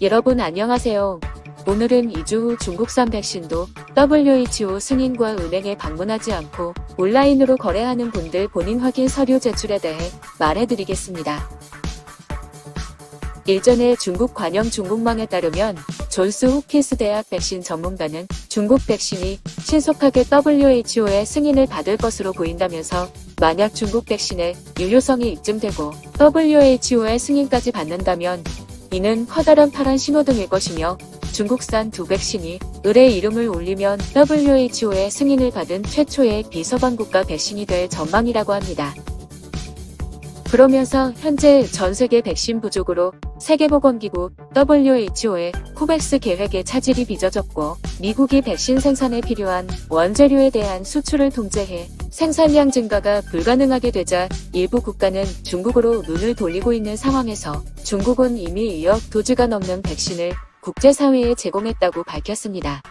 여러분 안녕하세요. 오늘은 2주 후 중국산 백신도 WHO 승인과 은행에 방문하지 않고 온라인으로 거래하는 분들 본인 확인 서류 제출에 대해 말해드리겠습니다. 일전에 중국 관영 중국망에 따르면 존스 호킨스 대학 백신 전문가는 중국 백신이 신속하게 WHO의 승인을 받을 것으로 보인다면서 만약 중국 백신의 유효성이 입증되고 WHO의 승인까지 받는다면 이는 커다란 파란 신호등일 것이며 중국산 두 백신이 을의 이름을 올리면 WHO의 승인을 받은 최초의 비서방 국가 백신이 될 전망이라고 합니다. 그러면서 현재 전 세계 백신 부족으로 세계보건기구 WHO의 코백스 계획에 차질이 빚어졌고 미국이 백신 생산에 필요한 원재료에 대한 수출을 통제해 생산량 증가가 불가능하게 되자 일부 국가는 중국으로 눈을 돌리고 있는 상황에서 중국은 이미 2억 도즈가 넘는 백신을 국제사회에 제공했다고 밝혔습니다.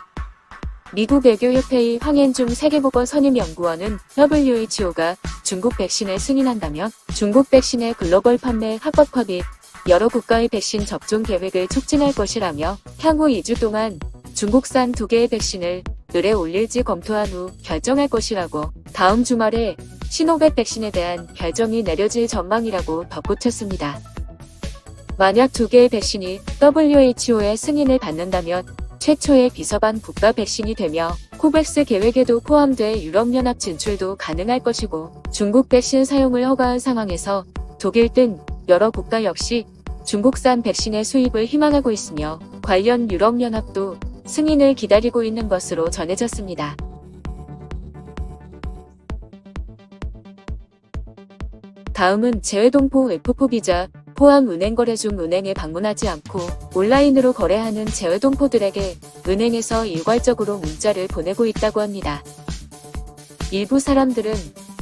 미국 외교협회의 황현중 세계보건 선임연구원은 WHO가 중국 백신을 승인한다면 중국 백신의 글로벌 판매 합법화 및 여러 국가의 백신 접종 계획을 촉진할 것이라며 향후 2주 동안 중국산 두 개의 백신을 늘에 올릴지 검토한 후 결정할 것이라고 다음 주말에 시노백 백신에 대한 결정이 내려질 전망이라고 덧붙였습니다. 만약 두 개의 백신이 WHO의 승인을 받는다면 최초의 비서반 국가 백신이 되며 코백스 계획에도 포함돼 유럽연합 진출도 가능할 것이고 중국 백신 사용을 허가한 상황에서 독일 등 여러 국가 역시 중국산 백신의 수입을 희망하고 있으며 관련 유럽연합도 승인을 기다리고 있는 것으로 전해졌습니다. 다음은 재외동포 F4 비자 포함 은행 거래 중 은행에 방문하지 않고 온라인으로 거래하는 재외동포들에게 은행에서 일괄적으로 문자를 보내고 있다고 합니다. 일부 사람들은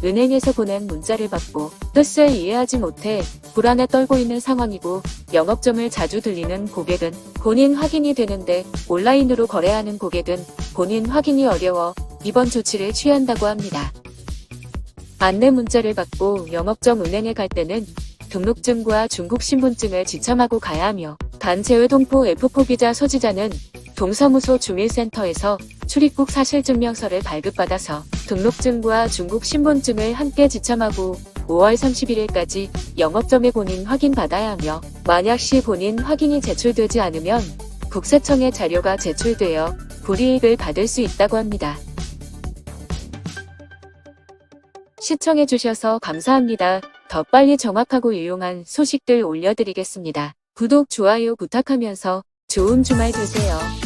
은행에서 보낸 문자를 받고 뜻을 이해하지 못해 불안에 떨고 있는 상황이고 영업점을 자주 들리는 고객은 본인 확인이 되는데 온라인으로 거래하는 고객은 본인 확인이 어려워 이번 조치를 취한다고 합니다. 안내 문자를 받고 영업점 은행에 갈 때는 등록증과 중국 신분증을 지참하고 가야 하며 단체외동포 F4 비자 소지자는 동사무소 주민센터에서 출입국 사실증명서를 발급받아서 등록증과 중국 신분증을 함께 지참하고 5월 31일까지 영업점에 본인 확인 받아야 하며 만약 시 본인 확인이 제출되지 않으면 국세청에 자료가 제출되어 불이익을 받을 수 있다고 합니다. 시청해주셔서 감사합니다. 더 빨리 정확하고 유용한 소식들 올려드리겠습니다. 구독, 좋아요 부탁하면서 좋은 주말 되세요.